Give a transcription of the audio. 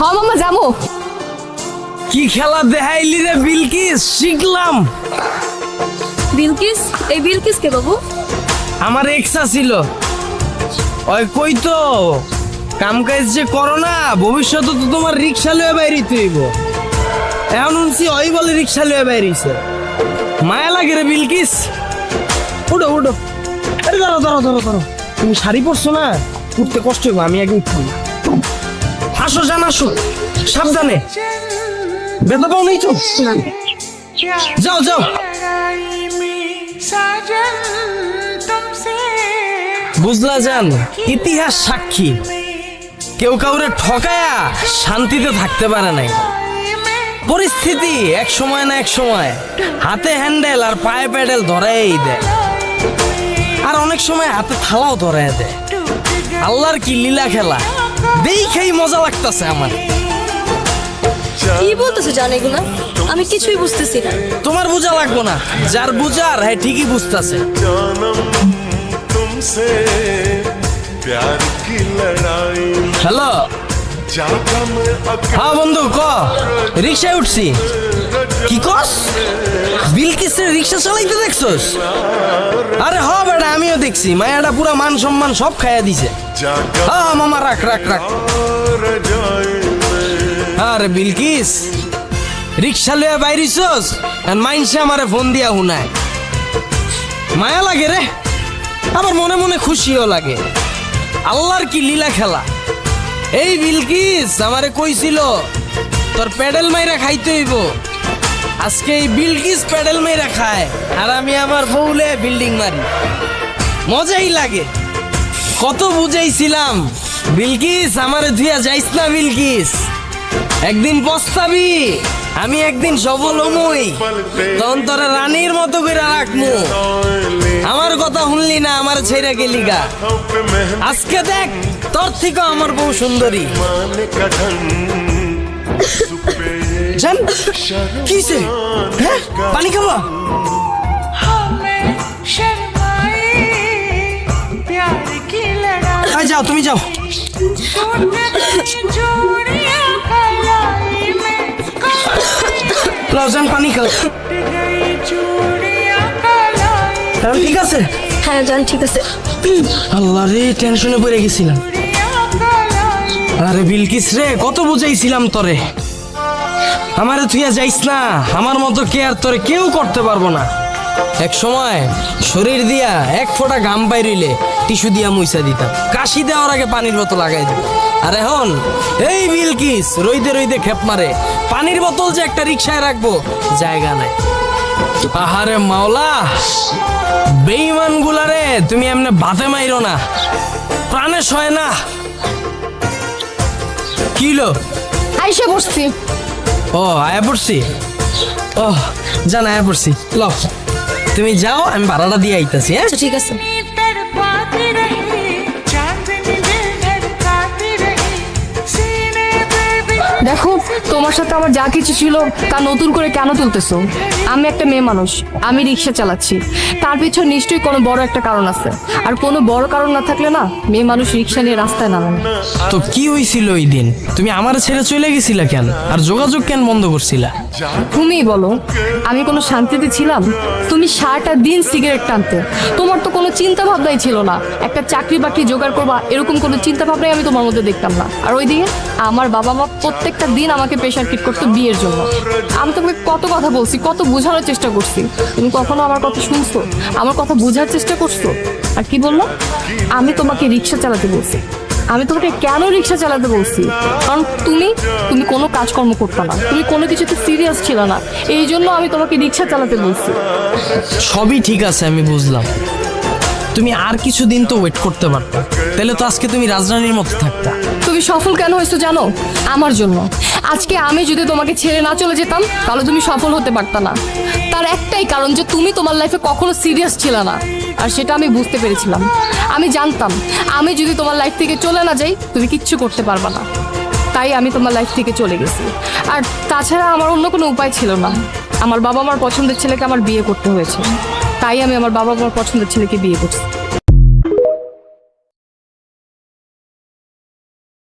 হ মামা যাব। কি খেলা দেখাইলি রে বিলকিস? শিখলাম। বিলকিস? এই বিলকিস কে বাবু? আমার এক্সা ছিল। ওই কই তো? কাম কাজ যে করো না ভবিষ্যতে তো তোমার রিক্সা লয়ে বাইরিতে হইব। এখন শুনছি ওই বলে রিক্সা লয়ে বাইরিছে। মায়া লাগে রে বিলকিস? উঠো উঠো। আরে ধরো ধরো ধরো ধরো তুমি শাড়ি পরছো না? উঠতে কষ্ট হইব আমি একদিন না। আসো যান আসো। সাবধানে। বেদা পাও নেই তো। যাও যাও। বুঝলা যান ইতিহাস সাক্ষী। কেউ কাউরে ঠকায়া শান্তিতে থাকতে পারে নাই। পরিস্থিতি এক সময় না এক সময়। হাতে হ্যান্ডেল আর পায়ে প্যাডেল ধরেই দেয়। আর অনেক সময় হাতে থালাও ধরে দেয়। আল্লাহর কি লীলা খেলা। দেখেই মজা লাগতেছে আমার। কি বলতেছো জান এগুলা? আমি কিছুই বুঝতেছি না। তোমার বোঝা লাগবো না। যার বুঝার হ্যাঁ ঠিকই বুঝতেছে। হ্যালো হ্যাঁ বন্ধু, ক? রিক্সায় উঠছি। কি কস? বিলকিসের রিক্সা চালাইতে দেখছস? আরে হ বেটা, আমিও দেখছি। মায়াটা পুরা মান সম্মান সব খাইয়া দিছে। হ্যাঁ মামা, রাখ রাখ রাখ। হ্যাঁ আরে বিলকিস রিক্সা লইয়া বাইরিছস? আর মাইনসে আমারে ফোন দিয়া হুনায়। মায়া লাগে রে। আবার মনে মনে খুশিও লাগে। আল্লাহর কি লীলা খেলা। এই বিলকিস, আমারে কইছিল, তোর প্যাডেল মাইরা খাইতে হইব। আজকে এই বিলকিস প্যাডেল মাইরা খায়, আর আমি আমার বউলে বিল্ডিং মারি। মজাই লাগে। কত বুঝাইছিলাম, বিলকিস, আমারে ধুইয়া যাইস না বিলকিস। একদিন পস্তাবি। আমি একদিন সবল হমুই। তখন রানীর মতো করে রাখব আমার কথা শুনলি না আমার ছেড়ে গেলি গা। আজকে দেখ তোর থেকে আমার বউ সুন্দরী। জান হ্যাঁ পানি খাব? হ্যাঁ, যাও তুমি যাও। ফ্লাউজান পানি খাও কারণ ঠিক আছে? হ্যাঁ জান ঠিক আছে। আল্লাহ রে টেনশনে পড়ে গেছিলাম। আরে বিলকিস রে কত বুঝাইছিলাম তরে। আমারে তুই যাইস না আমার মতো কেয়ার তোরে কেউ করতে পারব না। এক সময় শরীর দিয়া এক ফোঁটা ঘাম বাইরিলে টিস্যু দিয়া মুইসা দিতাম। কাশি দেওয়ার আগে পানির বোতল লাগাই দিত আর এখন এই বিলকিস রইদে রইদে খেপ মারে। পানির বোতল যে একটা রিক্সায় রাখব জায়গা নাই। আহারে মাওলা বেইমান গুলারে তুমি এমনি বাতে মাইরো না। প্রাণে সয় না। কিলো আইসা বসছি ও আয়া পড়ছি? ও জান আয়া পড়ছি। ল তুমি যাও আমি ভাড়াটা দিয়ে আইতাছি হ্যাঁ? আচ্ছা ঠিক আছে। তোমার সাথে আমার যা কিছু ছিল তা নতুন করে কেন তুলতেছো? আমি একটা মেয়ে মানুষ আমি রিক্সা চালাচ্ছি। তার পিছনে নিশ্চয়ই কোনো বড় একটা কারণ আছে। আর কোনো বড় কারণ না থাকলে না মেয়ে মানুষ রিক্সা নিয়ে রাস্তায় নামে না। তো কি হইছিল ওই দিন? তুমি আমার ছেড়ে চলে গেছিলা কেন? আর যোগাযোগ কেন বন্ধ করছিলা? তুমিই বলো আমি কোনো শান্তিতে ছিলাম? তুমি সারাটা দিন সিগারেট টানতে। তোমার তো কোনো চিন্তা ভাবনাই ছিল না। একটা চাকরি বাকরি জোগাড় করবা এরকম কোনো চিন্তা ভাবনাই আমি তোমার মধ্যে দেখতাম না। আর ওইদিকে আমার বাবা মা প্রত্যেকটা দিন আমাকে প্রেশার কিট করতো বিয়ের জন্য। আমি তোমাকে কত কথা বলছি, কত বোঝানোর চেষ্টা করছি। তুমি কখনো আমার কথা শুনছো? আমার কথা বোঝার চেষ্টা করছ? আর কি বলল? আমি তোমাকে রিক্সা চালাতে বলছি। আমি তোমাকে কেন রিক্সা চালাতে বলছি? কারণ তুমি তুমি কোনো কাজকর্ম করতে না। তুমি কোনো কিছুতে সিরিয়াস ছিল না। এই জন্য আমি তোমাকে রিক্সা চালাতে বলছি। সবই ঠিক আছে, আমি বুঝলাম। তুমি আর কিছুদিন তো ওয়েট করতে পারতা। তাহলে তো আজকে তুমি রাজরানীর মতো থাকতা। তুমি সফল কেন হয়েছো জানো? আমার জন্য। আজকে আমি যদি তোমাকে ছেড়ে না চলে যেতাম, তাহলে তুমি সফল হতে পারতা না। তার একটাই কারণ যে তুমি তোমার লাইফে কখনো সিরিয়াস ছিল না। আর সেটা আমি বুঝতে পেরেছিলাম। আমি জানতাম, আমি যদি তোমার লাইফ থেকে চলে না যাই, তুমি কিচ্ছু করতে পারবা না। তাই আমি তোমার লাইফ থেকে চলে গেছি। আর তাছাড়া আমার অন্য কোনো উপায় ছিল না। আমার বাবা মার পছন্দের ছেলেকে আমার বিয়ে করতে হয়েছে। তাই আমি আমার বাবা মার পছন্দের ছেলেকে বিয়ে করছি।